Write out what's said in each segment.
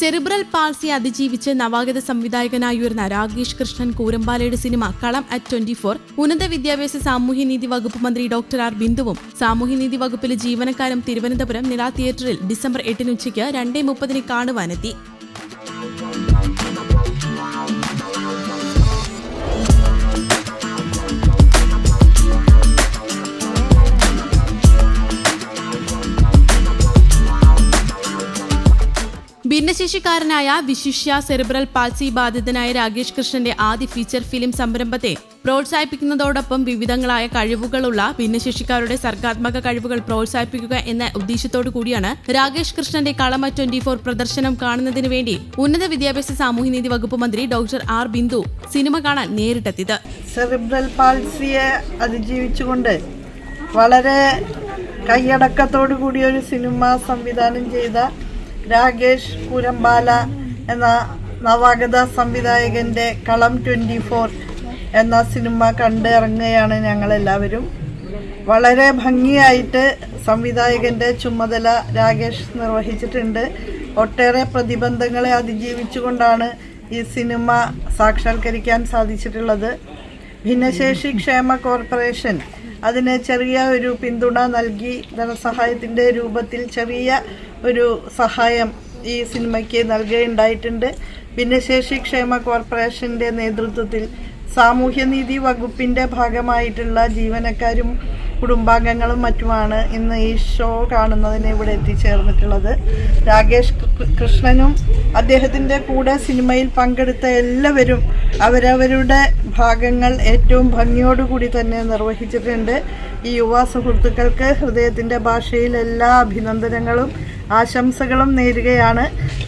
Cerebral palsy അതിജീവിച്ച് നവാഗത സംവിധായകനായി ഉയർന്ന രാകേഷ് കൃഷ്ണൻ കൂരമ്പാലയുടെ സിനിമ കളം അറ്റ് ട്വന്റി ഫോർ ഉന്നത വിദ്യാഭ്യാസ സാമൂഹ്യനീതി വകുപ്പ് മന്ത്രി ഡോക്ടർ ആർ ബിന്ദുവും സാമൂഹ്യനീതി വകുപ്പിലെ ജീവനക്കാരും തിരുവനന്തപുരം നില തിയേറ്ററിൽ ഡിസംബർ എട്ടിന് ഉച്ചയ്ക്ക് രണ്ടേ മുപ്പതിന് കാണുവാനെത്തി. ഭിന്നശേഷിക്കാരനായ വിശിഷ്യ സെറിബ്രൽ പാൽസി ബാധിതനായ രാകേഷ് കൃഷ്ണന്റെ ആദ്യ ഫീച്ചർ ഫിലിം സംരംഭത്തെ പ്രോത്സാഹിപ്പിക്കുന്നതോടൊപ്പം വിവിധങ്ങളായ കഴിവുകളുള്ള ഭിന്നശേഷിക്കാരുടെ സർഗാത്മക കഴിവുകൾ പ്രോത്സാഹിപ്പിക്കുക എന്ന ഉദ്ദേശത്തോടു കൂടിയാണ് രാകേഷ് കൃഷ്ണന്റെ കളമ ട്വന്റി ഫോർ പ്രദർശനം കാണുന്നതിന് വേണ്ടി ഉന്നത വിദ്യാഭ്യാസ സാമൂഹ്യനീതി വകുപ്പ് മന്ത്രി ഡോക്ടർ ആർ ബിന്ദു സിനിമ കാണാൻ നേരിട്ടെത്തിയത്. സെറിബ്രൽ പാൽസിയെ അതിജീവിച്ചുകൊണ്ട് വളരെ കൈയടക്കത്തോടു കൂടിയ ഒരു സിനിമ സംവിധാനം ചെയ്ത രാകേഷ് പൂരമ്പാല എന്ന നവാഗത സംവിധായകന്റെ കളം ട്വന്റി ഫോർ എന്ന സിനിമ കണ്ട് ഇറങ്ങുകയാണ് ഞങ്ങളെല്ലാവരും. വളരെ ഭംഗിയായിട്ട് സംവിധായകന്റെ ചുമതല രാകേഷ് നിർവഹിച്ചിട്ടുണ്ട്. ഒട്ടേറെ പ്രതിബന്ധങ്ങളെ അതിജീവിച്ചുകൊണ്ടാണ് ഈ സിനിമ സാക്ഷാത്കരിക്കാൻ സാധിച്ചിട്ടുള്ളത്. ഭിന്നശേഷി ക്ഷേമ കോർപ്പറേഷൻ അതിന് ചെറിയ ഒരു പിന്തുണ നൽകി ധനസഹായത്തിന്റെ രൂപത്തിൽ ചെറിയ ഒരു സഹായം ഈ സിനിമയ്ക്ക് നൽകുകയുണ്ടായിട്ടുണ്ട് ഭിന്നശേഷി ക്ഷേമ കോർപ്പറേഷന്റെ നേതൃത്വത്തിൽ സാമൂഹ്യനീതി വകുപ്പിന്റെ ഭാഗമായിട്ടുള്ള ജീവനക്കാരും കുടുംബാംഗങ്ങളും മറ്റുമാണ് ഇന്ന് ഈ ഷോ കാണുന്നതിന് ഇവിടെ എത്തിച്ചേർന്നിട്ടുള്ളത്. രാകേഷ് കൃഷ്ണനും അദ്ദേഹത്തിന്റെ കൂടെ സിനിമയിൽ പങ്കെടുത്ത എല്ലാവരും അവരവരുടെ ഭാഗങ്ങൾ ഏറ്റവും ഭംഗിയോടുകൂടി തന്നെ നിർവഹിച്ചിട്ടുണ്ട്. ഈ യുവ സുഹൃത്തുക്കൾക്ക് ഹൃദയത്തിന്റെ ഭാഷയിൽ എല്ലാ അഭിനന്ദനങ്ങളും ആശംസകളും നേരുകയാണ്.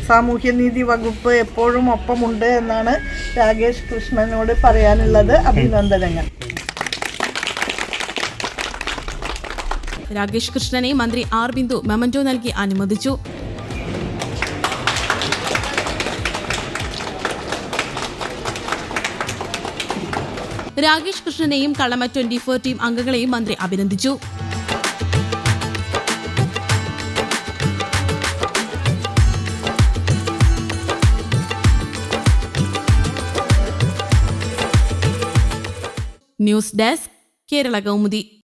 സാമൂഹ്യനീതി വകുപ്പ് എപ്പോഴും ഒപ്പമുണ്ട് എന്നാണ് രാകേഷ് കൃഷ്ണനോട് പറയാനുള്ളത്. അഭിനന്ദനങ്ങൾ. രാകേഷ് കൃഷ്ണനെ മന്ത്രി ആർ ബിന്ദു മെമന്റോ നൽകി അനുമോദിച്ചു രാകേഷ് കൃഷ്ണനെയും കളമ ട്വന്റി ഫോർ ടീം അംഗങ്ങളെയും മന്ത്രി അഭിനന്ദിച്ചു. News desk Kerala Kaumudi.